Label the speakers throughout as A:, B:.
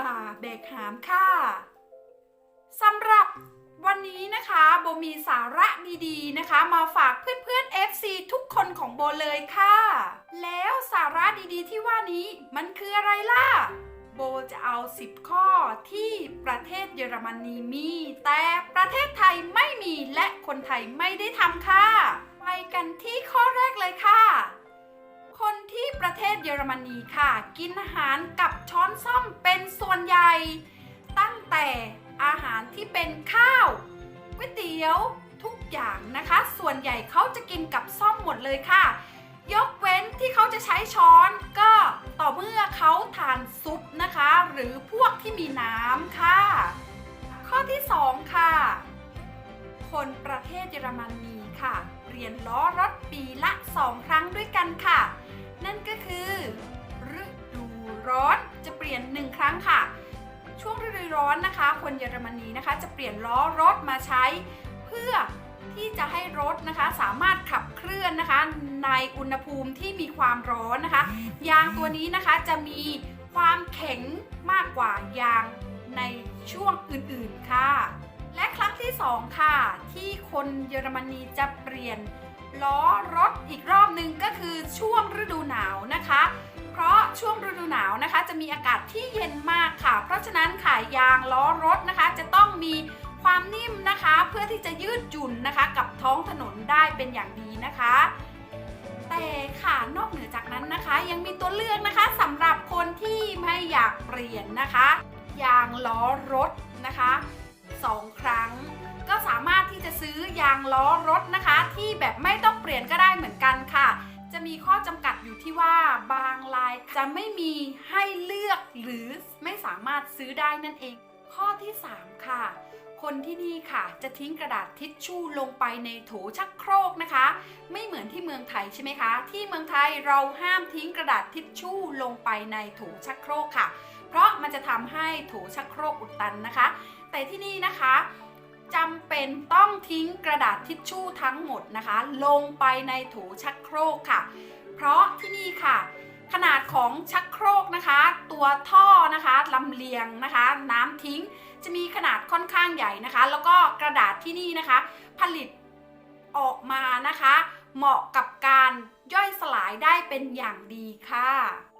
A: บ่าแบกหามค่ะสำหรับวันนี้นะคะโบมีสาระดีๆนะคะ มาฝากเพื่อนๆ FC ทุกคนของโบเลยค่ะ แล้วสาระดีๆที่ว่านี้มันคืออะไรล่ะ โบจะเอา 10 ข้อที่ประเทศเยอรมนีมี แต่ประเทศไทยไม่มีและคนไทยไม่ได้ทำค่ะ ไปกันที่ข้อแรกเลยค่ะ คนที่ประเทศเยอรมนีค่ะ กินอาหารกับช้อนส้อมเป็นส่วนใหญ่ ตั้งแต่อาหารที่เป็นข้าวก๋วยเตี๋ยวทุกอย่างนะคะ ส่วนใหญ่เขาจะกินกับซ่อมหมดเลยค่ะ ยกเว้นที่เขาจะใช้ช้อนก็ต่อเมื่อเขาทานซุปนะคะ หรือพวกที่มีน้ำค่ะ ข้อที่ 2 ค่ะ คนประเทศเยอรมนี ค่ะเปลี่ยนล้อรถปีละ 2 ครั้งด้วยกันค่ะ นั่นก็คือฤดูร้อนจะเปลี่ยน 1 ครั้งค่ะ ช่วงฤดูร้อนนะคะ คนเยอรมนีนะคะ จะเปลี่ยนล้อรถมาใช้ เพื่อที่จะให้รถนะคะสามารถขับเคลื่อนนะคะ ในอุณหภูมิที่มีความร้อนนะคะ ยางตัวนี้นะคะจะมีความแข็งมากกว่ายางในช่วงอื่นๆค่ะ และครั้งที่ 2 ค่ะ ที่คนเยอรมนีจะเปลี่ยนล้อรถอีกรอบหนึ่งก็คือช่วงฤดูหนาวนะคะ เพราะช่วงฤดูหนาวนะคะ จะมีอากาศที่เย็นมากค่ะ เพราะฉะนั้นค่ะยางล้อรถนะคะ จะต้องมีความนิ่มนะคะ เพื่อที่จะยืดหยุ่นนะคะ กับท้องถนนได้เป็นอย่างดีนะคะ แต่ค่ะนอกเหนือจากนั้นนะคะ ยังมีตัวเลือกนะคะสำหรับคนที่ไม่อยากเปลี่ยนนะคะ ยางล้อรถนะคะ สองครั้ง ก็สามารถที่จะซื้อยางล้อรถนะคะ ที่แบบไม่ต้องเปลี่ยนก็ได้เหมือนกันค่ะ จะมีข้อจำกัดอยู่ที่ว่าบางลายจะไม่มีให้เลือกหรือไม่สามารถซื้อได้นั่นเอง ข้อที่ 3 ค่ะคนที่นี่ค่ะ จะทิ้งกระดาษทิชชู่ลงไปในโถชักโครกนะคะ ไม่เหมือนที่เมืองไทยใช่ไหมคะ ที่เมืองไทยเราห้ามทิ้งกระดาษทิชชู่ลงไปในโถชักโครกค่ะ เพราะมันจะทำให้โถชักโครกอุดตันนะคะ แต่ที่นี่นะคะจำเป็นต้องทิ้งกระดาษทิชชู่ทั้งหมดนะคะ ลงไปในโถชักโครกค่ะ เพราะที่นี่ค่ะ ขนาดของชักโครกนะคะ ตัวท่อนะคะลำเลียงนะคะ น้ำทิ้งจะมีขนาดค่อนข้างใหญ่นะคะ แล้วก็กระดาษที่นี่นะคะ ผลิตออกมานะคะ เหมาะกับการย่อยสลายได้เป็นอย่างดีค่ะ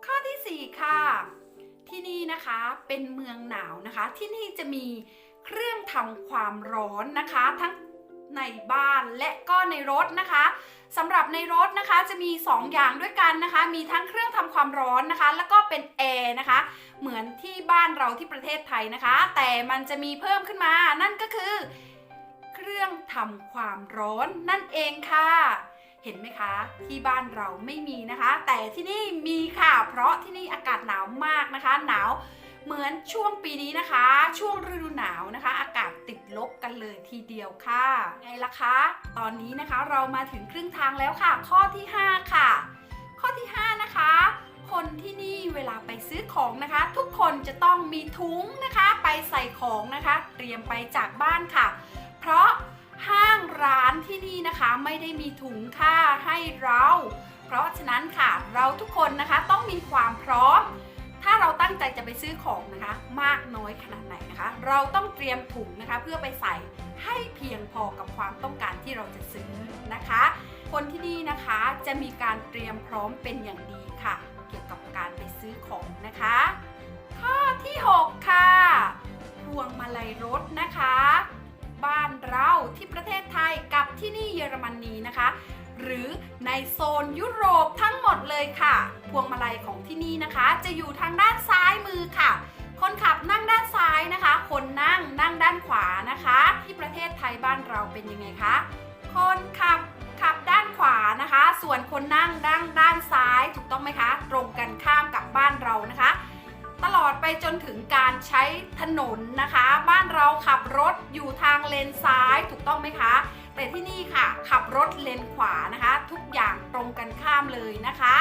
A: ข้อทีสี่4 ค่ะ ที่นี่นะคะเป็นเมืองหนาวนะคะ ที่นี่จะมี เครื่องทำความร้อนนะคะ ทั้งในบ้านและก็ในรถนะคะสำหรับในรถนะคะจะมี 2 อย่างด้วยกันนะคะ มีทั้งเครื่องทำความร้อนนะคะ แล้วก็เป็นแอร์นะคะ เหมือนที่บ้านเราที่ประเทศไทยนะคะ แต่มันจะมีเพิ่มขึ้นมา นั่นก็คือ เครื่องทำความร้อนนั่นเองค่ะ เห็นไหมคะ ที่บ้านเราไม่มีนะคะ แต่ที่นี่มีค่ะ เพราะที่นี่อากาศหนาวมากนะคะ หนาว เหมือนช่วงปีนี้นะคะ ช่วงฤดูหนาวนะคะ อากาศติดลบกันเลยทีเดียวค่ะ ไงล่ะคะ ตอนนี้นะคะเรามาถึงครึ่งทางแล้วค่ะ ข้อที่ 5 ค่ะ ข้อที่ 5 นะคะ คนที่นี่เวลาไปซื้อของนะคะ ทุกคนจะต้องมีถุงนะคะ ไปใส่ของนะคะ เตรียมไปจากบ้านค่ะ เพราะห้างร้านที่นี่นะคะไม่ได้มีถุงค่าให้เรา เพราะฉะนั้นค่ะเราทุกคนนะคะต้องมีความพร้อม ถ้าเราตั้งใจจะไปซื้อของนะคะ มากน้อยขนาดไหนนะคะ เราต้องเตรียมถุงนะคะ เพื่อไปใส่ให้เพียงพอกับความต้องการที่เราจะซื้อนะคะ คนที่นี่นะคะจะมีการเตรียมพร้อมเป็นอย่างดีค่ะ เกี่ยวกับการไปซื้อของนะคะ ข้อที่ 6 ค่ะพวงมาลัยรถนะคะ บ้านเราที่ประเทศไทยกับที่นี่เยอรมนีนะคะ หรือในโซนยุโรปทั้งหมดเลยค่ะ พวงมาลัยของที่นี่นะคะ จะอยู่ทางด้านซ้ายมือค่ะ คนขับนั่งด้านซ้ายนะคะ คนนั่งนั่งด้านขวานะคะ ที่ประเทศไทยบ้านเราเป็นยังไงคะ คนขับขับด้านขวานะคะ ส่วนคนนั่งดั้งด้านซ้ายถูกต้องไหมคะ ตรงกันข้ามกับบ้านเรานะคะ ตลอดไปจนถึงการใช้ถนนนะคะ บ้านเราขับรถอยู่ทางเลนซ้ายถูกต้องไหมคะ แต่ที่นี่ค่ะ ขับรถเลนขวานะคะ ทุกอย่างตรงกันข้ามเลยนะคะ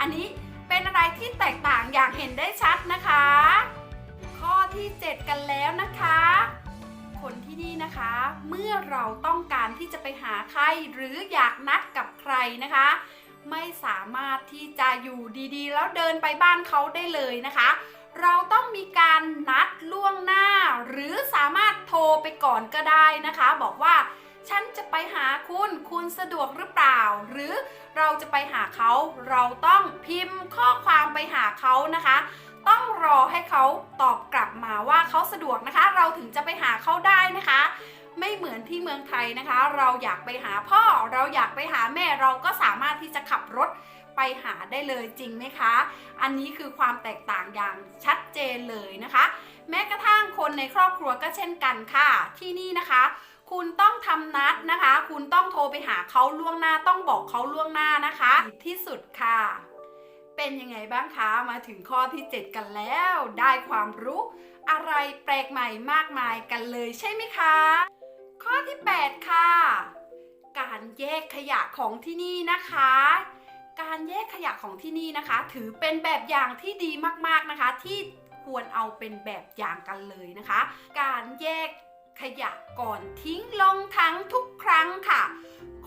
A: อันนี้เป็นอะไรที่แตกต่างอย่างเห็นได้ชัดนะคะ ข้อที่ 7 กันแล้วนะคะ คนที่นี่นะคะ เมื่อเราต้องการที่จะไปหาใครหรืออยากนัดกับใครนะคะ ไม่สามารถที่จะอยู่ดีๆ แล้วเดินไปบ้านเขาได้เลยนะคะเราต้องมีการนัดล่วงหน้า หรือสามารถโทรไปก่อนก็ได้นะคะ บอกว่า จะไปหาคุณ คุณสะดวกหรือเปล่า หรือเราจะไปหาเขา เราต้องพิมพ์ข้อความไปหาเขานะคะ ต้องรอให้เขาตอบกลับมาว่าเขาสะดวกนะคะ เราถึงจะไปหาเขาได้นะคะ ไม่เหมือนที่เมืองไทยนะคะ เราอยากไปหาพ่อ เราอยากไปหาแม่เราก็สามารถที่จะขับรถไปหาได้เลยจริงไหมคะ อันนี้คือความแตกต่างอย่างชัดเจนเลยนะคะ แม้กระทั่งคนในครอบครัวก็เช่นกันค่ะ ที่นี่นะคะ คุณต้องทำนัดนะคะ คุณต้องโทรไปหาเขาล่วงหน้าต้องบอกเขาล่วงหน้านะคะ ที่สุดค่ะ เป็นยังไงบ้างคะมาถึงข้อที่ 7 กันแล้ว ได้ความรู้อะไรแปลกใหม่มากมายกันเลยใช่ไหมคะ ข้อที่ 8 ค่ะ การแยกขยะของที่นี่นะคะการแยกขยะของที่นี่นะคะ ถือเป็นแบบอย่างที่ดีมากๆนะคะ ที่ควรเอาเป็นแบบอย่างกันเลยนะคะ การแยก ขยะก่อนทิ้งลงถังทุกครั้งค่ะ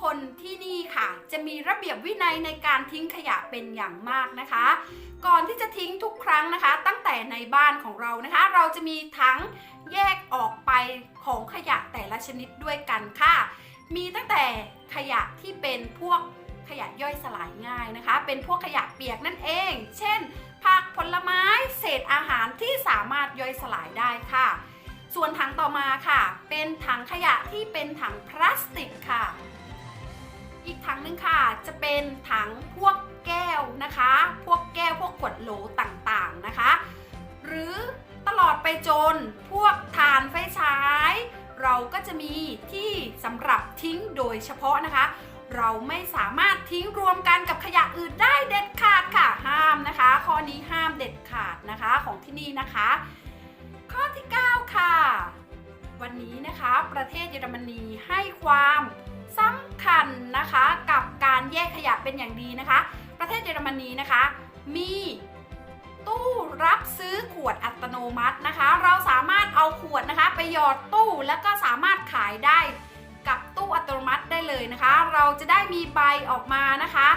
A: คนที่นี่ค่ะ จะมีระเบียบวินัยในการทิ้งขยะเป็นอย่างมากนะคะ ก่อนที่จะทิ้งทุกครั้งนะคะ ตั้งแต่ในบ้านของเรานะคะ เราจะมีทั้งแยกออกไปของขยะแต่ละชนิดด้วยกันค่ะ มีตั้งแต่ขยะที่เป็นพวกขยะย่อยสลายง่ายนะคะ เป็นพวกขยะเปียกนั่นเอง เช่น ผักผลไม้ เศษอาหารที่สามารถย่อยสลายได้ค่ะ ส่วนถังต่อมาค่ะ เป็นถังขยะที่เป็นถังพลาสติกค่ะ อีกถังหนึงค่ะ จะเป็นถังพวกแก้วนะคะ พวกแก้วพวกขวดโหลต่างๆนะคะ หรือตลอดไปจนพวกถ่านไฟฉาย เราก็จะมีที่สำหรับทิ้งโดยเฉพาะนะคะ เราไม่สามารถทิ้งรวมกันกับขยะอื่นได้เด็ดขาดค่ะ ห้ามนะคะ ข้อนี้ห้ามเด็ดขาดนะคะของที่นี่นะคะ ข้อที่ 9 ค่ะ วันนี้นะคะประเทศเยอรมนีให้ความสำคัญนะคะกับการแยกขยะเป็นอย่างดีนะคะ ประเทศเยอรมนีนะคะ มีตู้รับซื้อขวดอัตโนมัตินะคะ เราสามารถเอาขวดนะคะ ไปหยอดตู้แล้วก็สามารถขายได้กับตู้อัตโนมัติได้เลยนะคะ เราจะได้มีใบออกมานะคะ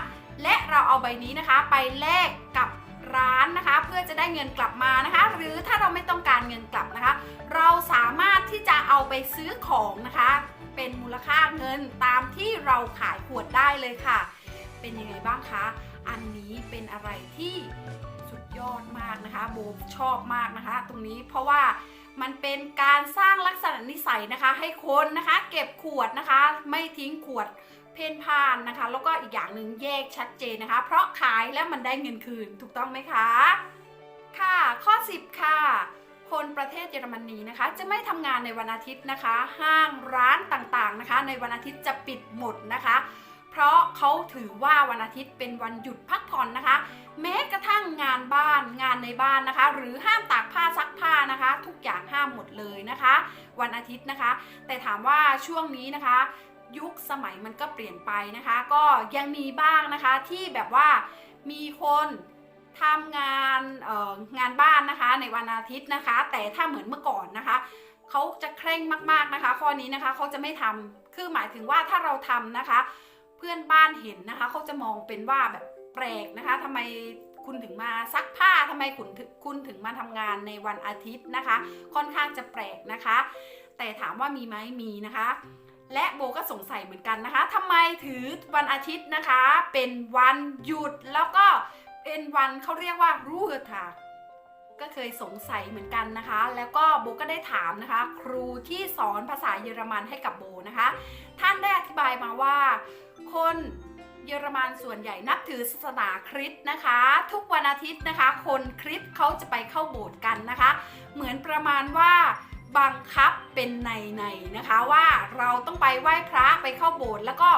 A: และเราเอาใบนี้นะคะไปแลกกับ ร้านนะคะ เพื่อจะได้เงินกลับมานะคะ หรือถ้าเราไม่ต้องการเงินกลับนะคะ เราสามารถที่จะเอาไปซื้อของนะคะ เป็นมูลค่าเงินตามที่เราขายขวดได้เลยค่ะ เป็นยังไงบ้างคะ อันนี้เป็นอะไรที่สุดยอดมากนะคะโบชอบมากนะคะ ตรงนี้เพราะว่ามันเป็นการสร้างลักษณะนิสัยนะคะ ให้คนนะคะ เก็บขวดนะคะ ไม่ทิ้งขวด เพ่นพ่านนะคะ แล้วก็อีกอย่างหนึ่งแยกชัดเจนนะคะ เพราะขายแล้วมันได้เงินคืนถูกต้องไหมคะ ค่ะ ข้อ 10 ค่ะ คนประเทศเยอรมนีนะคะ จะไม่ทำงานในวันอาทิตย์นะคะ ห้างร้านต่างๆนะคะ ในวันอาทิตย์จะปิดหมดนะคะ เพราะเขาถือว่าวันอาทิตย์เป็นวันหยุดพักผ่อนนะคะ แม้กระทั่งงานบ้านงานในบ้านนะคะ หรือห้ามตากผ้าซักผ้านะคะ ทุกอย่างห้ามหมดเลยนะคะ วันอาทิตย์นะคะ แต่ถามว่าช่วงนี้นะคะ ยุคสมัยมันก็เปลี่ยนไปนะคะ ก็ยังมีบ้างนะคะที่แบบว่ามีคนทำงานงานบ้านนะคะในวันอาทิตย์นะคะ แต่ถ้าเหมือนเมื่อก่อนนะคะเขาจะเคร่งมากๆนะคะ ข้อนี้นะคะเขาจะไม่ทำคือหมายถึงว่าถ้าเราทำนะคะ เพื่อนบ้านเห็นนะคะเขาจะมองเป็นว่าแบบแปลกนะคะทำไมคุณถึงมาซักผ้าทำไมคุณถึงคุณถึงมาทำงานในวันอาทิตย์นะคะ ค่อนข้างจะแปลกนะคะ แต่ถามว่ามีไหมมีนะคะ และโบก็สงสัยเหมือนกันนะคะทำไมถือวันอาทิตย์นะคะ เป็นวันหยุดแล้วก็เป็นวันเขาเรียกว่ารู้เฮทาก็เคยสงสัยเหมือนกันนะคะ แล้วก็โบก็ได้ถามนะคะ ครูที่สอนภาษาเยอรมันให้กับโบนะคะ ท่านได้อธิบายมาว่า คนเยอรมันส่วนใหญ่นับถือศาสนาคริสต์นะคะ ทุกวันอาทิตย์นะคะ คนคริสต์เขาจะไปเข้าโบสถ์กันนะคะ เหมือนประมาณว่า บังคับเป็นในในๆนะคะว่าเราต้องไปไหว้พระไปเข้าโบสถ์แล้วก็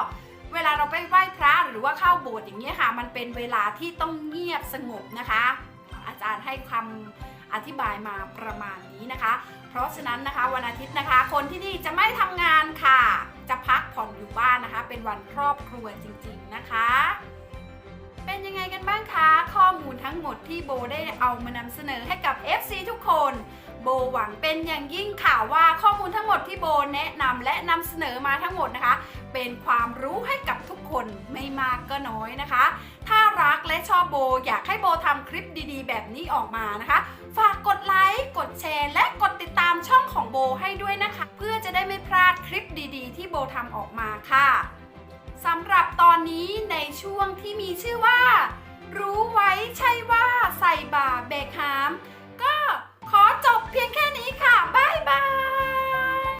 A: เวลาเราไปไหว้พระหรือว่าเข้าโบสถ์อย่างเงี้ยค่ะ มันเป็นเวลาที่ต้องเงียบสงบนะคะ อาจารย์ให้คำอธิบายมาประมาณนี้นะคะ เพราะฉะนั้นนะคะวันอาทิตย์นะคะ คนที่นี่จะไม่ทำงานค่ะ จะพักผ่อนอยู่บ้านนะคะ เป็นวันครอบครัวจริง ๆนะคะ เป็นยังไงกันบ้างคะ ข้อมูลทั้งหมดที่โบได้เอามานำเสนอให้กับ FC ทุกคน โบหวังเป็นอย่างยิ่งค่ะว่าข้อมูลทั้งหมดที่โบแนะนำและนำเสนอมาทั้งหมดนะคะ เป็นความรู้ให้กับทุกคนไม่มากก็น้อยนะคะ ถ้ารักและชอบโบอยากให้โบทำคลิปดีๆ แบบนี้ออกมานะคะ ฝากกดไลค์กดแชร์ และกดติดตามช่องของโบให้ด้วยนะคะ เพื่อจะได้ไม่พลาดคลิปดีๆ ที่โบทำออกมาค่ะสำหรับตอนนี้ในช่วงที่มีชื่อว่า รู้ไว้ใช่ว่าใส่บาเบคหาม ก็ เพียงแค่นี้ค่ะ บ๊ายบาย